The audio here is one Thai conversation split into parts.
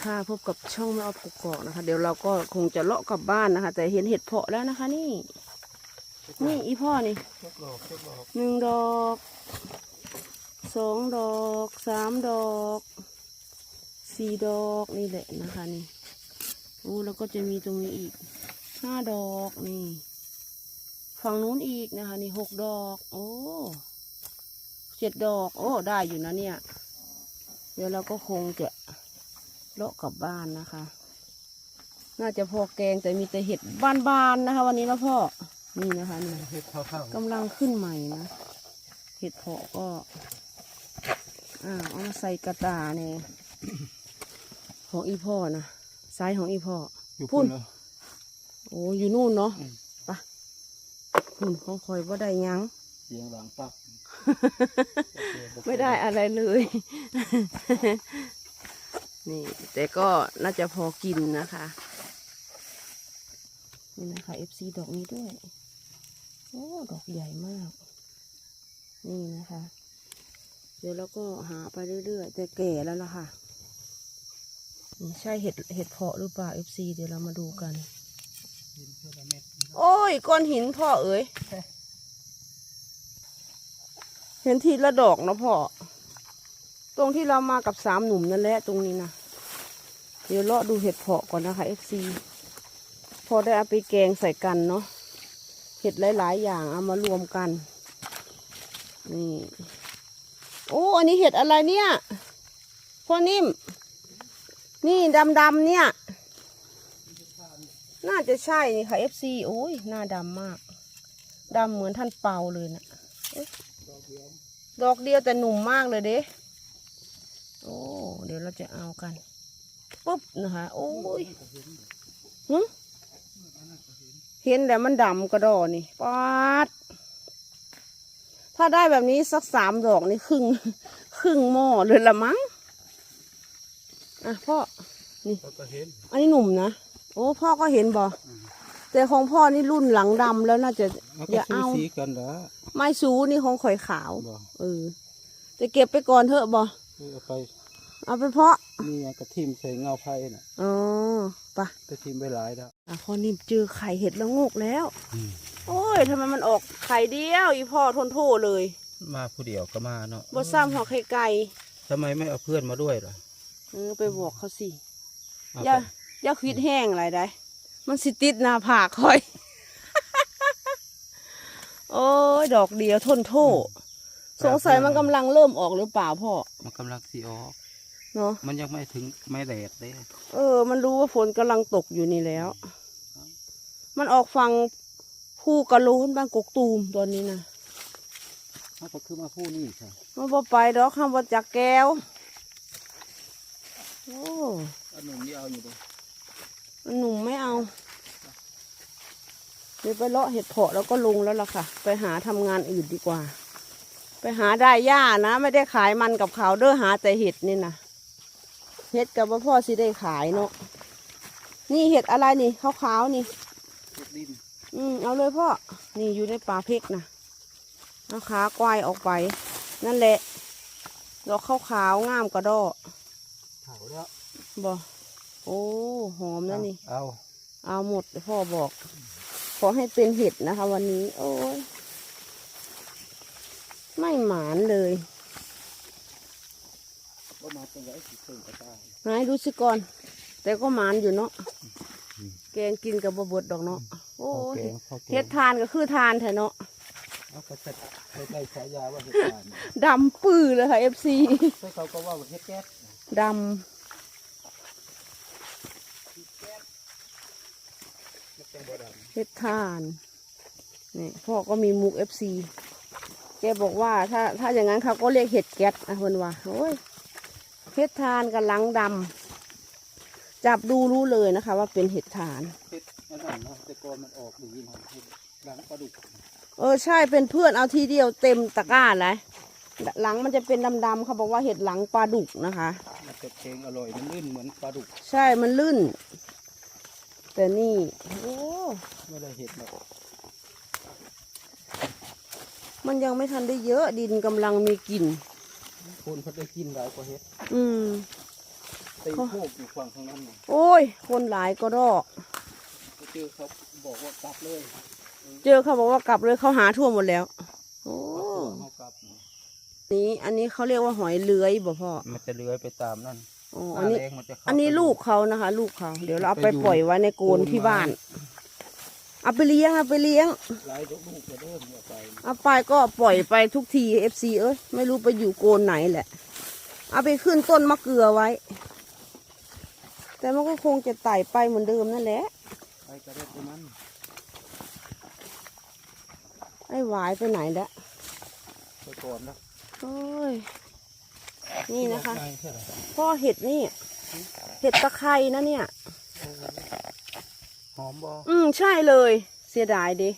ค่ะพบกับช่องแม่ออฟกกอกนะคะ เดี๋ยวเราก็คงจะเลาะกลับบ้านนะคะ แต่เห็นเห็ดเพาะแล้วนะคะ นี่ นี่อีพ่อนี่เช็คหลอกเช็คหลอกหนึ่งดอกสองดอกสามดอกสี่ดอกนี่แหละนะคะนี่โอ้แล้วก็จะมีตรงนี้อีกห้าดอกนี่ฝั่งนู้นอีกนะคะ นี่หกดอก โอ้เจ็ดดอก โอ้ได้อยู่นะเนี่ย เดี๋ยวเราก็คงจะ เลาะกลับบ้านนะคะ น่าจะพอแกงแต่มีแต่เห็ดบานๆนะคะ วันนี้นะพ่อ นี่นะคะนี่เช็คเท่าเท่ากำลังขึ้นใหม่นะ เห็ดเพาะก็ อ่าเอามาใส่กระตาเนี่ยของอีพ่อนะไซส์ของอีพ่ออยู่พุ่พุ่นนเหรอโอ้อยู่นู่นเนาะอืมไปะหุ่นของคอยว่าได้หยังเสียงหลังปัก ไม่ได้อะไรเลย นี่แต่ก็น่าจะพอกินนะคะ นี่นะคะ FC ดอกนี้ด้วย โอ้ ดอกใหญ่มาก นี่นะคะ เดี๋ยวเราก็หาไปเรื่อยๆแต่แก่แล้วล่ะค่ะ ใช่เห็ดเห็ดเพาะหรือเปล่า FC เดี๋ยวเรามาดูกัน โอ้ย ก้อนหินพ่อเอ๋ย เห็นทีละดอกนะพ่อ ตรงที่เรามากับสามหนุ่มนั่นแหละตรงนี้นะเดี๋ยวเลาะดูเห็ดเพาะก่อนนะคะ FC พอได้เอาไปแกงใส่กันเนาะเห็ดหลาย ๆ อย่างเอามารวมกันนี่โอ้อันนี้เห็ดอะไรเนี่ยพ่อนิ่ม นี่ดำๆเนี่ย น่าจะใช่นี่ค่ะ FC โอ้ยหน้าดำมากดำเหมือนท่านเปาเลยนะเอ๊ะดอกเดียวแต่หนุ่มมากเลยเด้ โอ้ เดี๋ยวเราจะเอากันปุ๊บนะคะโอ้ยหึเห็นแต่มันดำกระดอนี่ปาด ถ้าได้แบบนี้สักสามดอกนี่ครึ่ง ครึ่งหม้อเลยละมั้ง อะพ่อเราก็เห็นอันนี้หนุ่มนะ โอ้พ่อก็เห็นบ่แต่ของพ่อนี่รุ่นหลังดำแล้วน่าจะมันอก็ย่าซื้อเอาสีกันเหรอไม้สูนี่ของข่อยขาวบ่เออ แต่เก็บไปก่อนเถอะบ่ คือเอาไปเอาไปเพาะนี่ไงกระทิมใส่เงาไผ่น่ะอ๋อไปะกระทิมไปหลายแล้วอะพอนิ่มเจอไข่เห็ดแล้วงกแล้ว โอ้ยทำไมมันออกไข่เดียว อีพ่อทนโทษเลย มาผู้เดียวก็มาเนาะบ่ซ้ำหอกไข่ไก่ทำไมไม่เอาเพื่อนมาด้วยล่ะเออไปบอกเขาสิเอาอย่าไปอย่าคิดแห้งอะไรได้ มันสิติดหน้าผากคอย โอ้ยดอกเดียวทนโทษ สงสัยมันกำลังเริ่มออกหรือเปล่าพ่อมันกำลังสีออก เนาะมันยังไม่ถึงไม่แดดเลยเออ มันรู้ว่าฝนกำลังตกอยู่นี่แล้ว มันออกฟังผู้กระโลนบ้างกกตูมตอนนี้นะเขาก็คือมาผู้นี่ค่ะมันบ่ไปดอกคำว่าจักแก้วโอ้อันหนุ่มนี่เอาอยู่ดิมันหนุ่มไม่เอาเดี๋ยวไปเลาะเห็ดเพาะแล้วก็ลงแล้วล่ะค่ะ ไปหาทำงานอื่นดีกว่า ไปหาได้หญ้านะ ไม่ได้ขายมันกับเขาวเด้อหาแต่เห็ดนี่นะเห็ดกับว่าพ่อสิได้ขายเนาะนี่เห็ดอะไรนี่ขาวๆนี่เฮ็ดดินอืมเอาเลยพ่อ นี่อยู่ในป่าเพกนะเอาขากวายออกไป นั่นแหละดอกขาวขาวๆงามกระดอเผาแล้วบ่โอ้หอมนะนี่ เอา เอาหมดพ่อบอก ขอให้เป็นเห็ดนะคะ วันนี้ โอ้ย ไม่หมานเลยก็มาเป็นไรสิเพิ่งกระตายไหนดูสิก่อน แต่ก็หมานอยู่เนาะแกงกินกับบะบดดอกเนาะโอ้พอยแกงพอแกเห็งดทานก็คือทานแท้เนาะเอาก็จะให้ได้ฉายาว่าเห็ดทานดำปื้อเลยค่ะเอฟซีใช่เขาก็ว่าเห็ดแก๊สดมันเป็นบ่ดำเห็ดทานนี่พ่อก็มีมุกเอฟซี แกบอกว่าถ้าถ้าอย่างนั้นเขาก็เรียกเห็ดแก๊สนะเพื่อนว่าโอ้ยเห็ดทานกับหลังดำจับดูรู้เลยนะคะ ว่าเป็นเห็ดทานำเห็ดอันนั้นเนาะแต่ก่อนมันออกดีนะเห็ดหลังปลาดุกเออใช่เป็นเพื่อนเอาทีเดียวเต็มตะกร้าเลยหลังมันจะเป็นดำๆเขาบอกว่าเห็ดหลังปลาดุกนะคะมันจะแกงอร่อยมันลื่นเหมือนปลาดุก ใช่มันลื่น แต่นี่โอ้ไม่ได้เห็ดหรอก มันยังไม่ทันได้เยอะดินกำลังมีกลิ่นคนเขาได้กินหลายกว่าเห็ดอืม ตีโคกอยู่ฝั่งทางนั้นน่ะโอ้ย คนหลายก็รอก ก็คือเขาบอกว่ากลับเลยเจอเขาบอกว่ากลับเลยเขาหาทั่วหมดแล้ว โอ้เขากลับนี่อันนี้เขาเรียกว่าหอยเลื้อยบ่พ่อมันจะเลื้อยไปตามนั่นอ๋อหอันน้านี้แรงมันจะเข้าอันนี้ไป ลูกเขานะคะ ลูกเขา เดี๋ยวเราเอาไปไปอยู่ ปล่อยไว้ในโกนโกนที่ไม้บ้าน เอาไปเลี้ยงเอาไปเลี้ยงหลายลูกลูกจะเริ่มเอาไปเอาไปก็ปล่อยไปทุกทีเอฟซีเอ้ยไม่รู้ไปอยู่โกนไหนแหละ เอาไปขึ้นต้นมะเกลือไว้ แต่มันก็คงจะไต่ไปเหมือนเดิมนั่นแหละไปกระเด็ดตรงนั้นไอ้หวายไปไหนแล้วไปก่อนนะโอ้ยนี่นะคะใช่ใช่ไหมพ่อเห็ดนี่ เห็ดตะไคร้นะเนี่ยหอ มบ่อืมใช่เลย เสียดายเดิ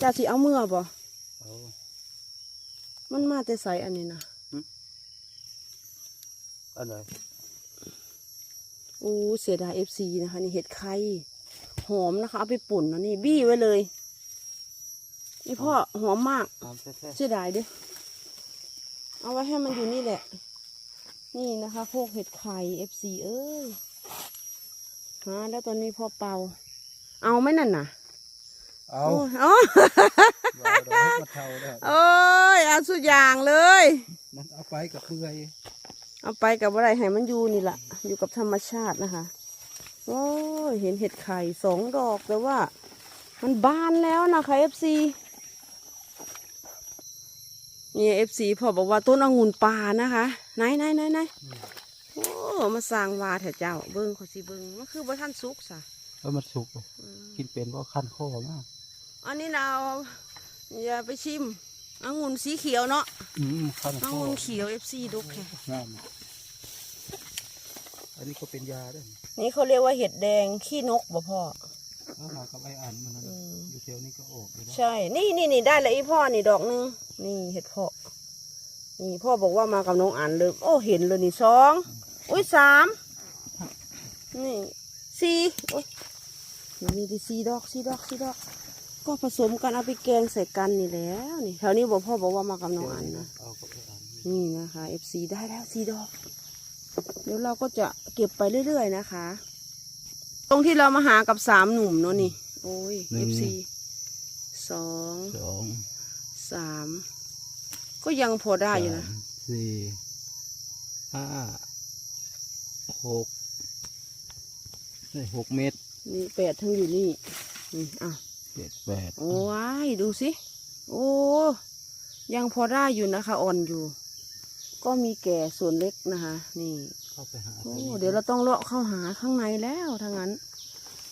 จะสิเอาเมื่อบ่เออมันมาแต่ใสอันนี้นะอะไรอู้เสียดายเอฟซีนะคะนี่เห็ดไข่หอมนะคะเอาไปปุ่นนะนี่บี้ไว้เลย นี่พ่อหอมมากหอมแท้เสียดายเดิเอาไว้ให้มันอยู่นี่แหละ นี่นะคะโคกเห็ดไข่เอฟซีเอ้ยหาแล้วตอนนี้พ่อเป่า เอาไหมนั่นน่ะๆเอาโอ้ยอ๋อเดี๋ยวเดี๋ยวให้มาเท่าแล้วโอ้ยเอาสุดอย่างเลย มันเอาไปกับเปื่อยเอาไปกับอะไรให้มันอยู่นี่แหละอยู่กับธรรมชาตินะคะโอ้ยเห็นเห็ดไข่สองดอกแต่ว่า มันบานแล้วนะคะเอฟซีนี่เอฟซีพอบอกว่าต้นองุ่นป่านะคะ ไหนไหนไหนไหนโอ้มาสร้างวาแถวเจ้า เบิ้งเขาสิเบิ้งมันคือบ่ท่านสุกสะ แล้วมันสุกเลยกินเป็นว่าขั้นข้อมากอันนี้เราอย่าไปชิมองุ่นสีเขียวเนาะอืมขั้นอข้องุ่นเขียวเอฟซีดุกแค่งามอันนี้ก็เป็นยาด้วยนี่เขาเรียกว่าเห็ดแดงขี้นกบ่พ่อแล้วมากับไอ้อันมันนั่นอืมอยู่แถวนี้ก็ออกอยู่แล้วใช่ นี่นี่นี่ได้แล้วไอ้พ่อนี่ดอกหนึงนี่เห็ดเพาะนี่พ่อบอกว่ามากับน้องอันเลยโอ้เห็นเลยนี่สองอุ้ยสามนี่สี่โอ้ย นี่ดิสี่ดอกสี่ดอกสี่ดอก ก็ผสมกันเอาไปแกงใส่กันนี่แหล้วนี่แถวนี้บอกพ่อบอกว่ามากับน้องอันนะเอากับไอ้อันนี่นะคะ FC ได้แล้วสี่ดอก เดี๋ยวเราก็จะเก็บไปเรื่อยๆนะคะ ตรงที่เรามาหากับสามหนุ่มเนาะนี่ โอ้ย FC สองสองสามก็ยังพอได้อยู่นะสามสี่ห้าหกได้หกเม็ด นี่แปดทั้งอยู่นี่นี่อะเจ็ดแปดโอ้ยดูสิ โอ้ยังพอได้อยู่นะคะ อ่อนอยู่ ก็มีแก่ส่วนเล็กนะคะ นี่เข้าไปหาโอ้เดี๋ยวเราต้องเลาะเข้าหาข้างในแล้วถ้างั้น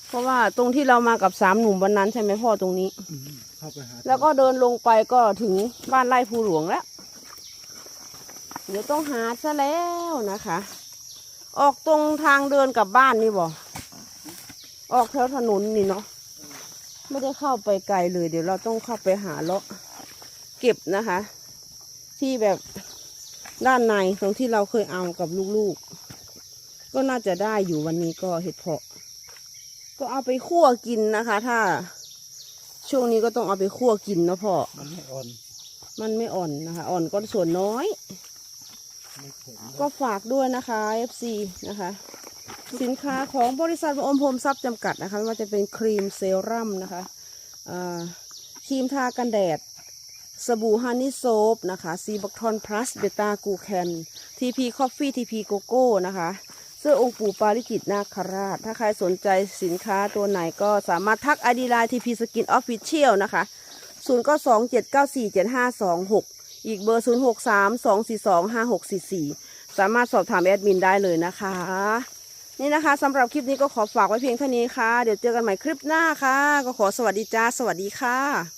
เพราะว่าตรงที่เรามากับสามหนุ่มวันนั้นใช่ไหมพ่อตรงนี้อืมเข้าไปหาแล้วก็เดินลงไปก็ถึงบ้านไร่ภูหลวงแล้ว เดี๋ยวต้องหาซะแล้วนะคะ ออกตรงทางเดินกลับบ้านนี่บ่ ออกแถวถนนนี่เนาะไม่ได้เข้าไปไกลเลย เดี๋ยวเราต้องเข้าไปหาเลาะเก็บนะคะ ที่แบบด้านในตรงที่เราเคยเอากับลูกๆก็น่าจะได้อยู่วันนี้ก็เห็ดเพาะ ก็เอาไปคั่วกินนะคะ ถ้า ช่วงนี้ก็ต้องเอาไปคั่วกินเนาะพ่อมันไม่อ่อน มันไม่อ่อนนะคะ อ่อนก็ส่วนน้อยไม่แข็งก็ฝากด้วยนะคะ FC นะคะ สินค้าของบริษัทอมพรมทรัพย์จำกัดนะคะไม่ว่าจะเป็นครีมเซรั่มนะคะครีมทากันแดด สบู่ฮันนี่โซฟนะคะซีบักทอนพลัสเบต้ากูแคนทีพีคอฟฟี่ทีพีโกโก้นะคะเสื้อองค์ปู่ปาริจิตนาคราช ถ้าใครสนใจสินค้าตัวไหนก็สามารถทักอดีไลน์ทีพีสกินออฟฟิเชียลนะคะ0ก็2 7 9 4 7 5 2 6อีกเบอร์0 6 3 2 4 2 5 6 4 4สามารถสอบถามแอดมินได้เลยนะคะ นี่นะคะสำหรับคลิปนี้ก็ขอฝากไว้เพียงเท่านี้ค่ะ เดี๋ยวเจอกันใหม่คลิปหน้าค่ะ ก็ขอสวัสดีจ้า สวัสดีค่ะ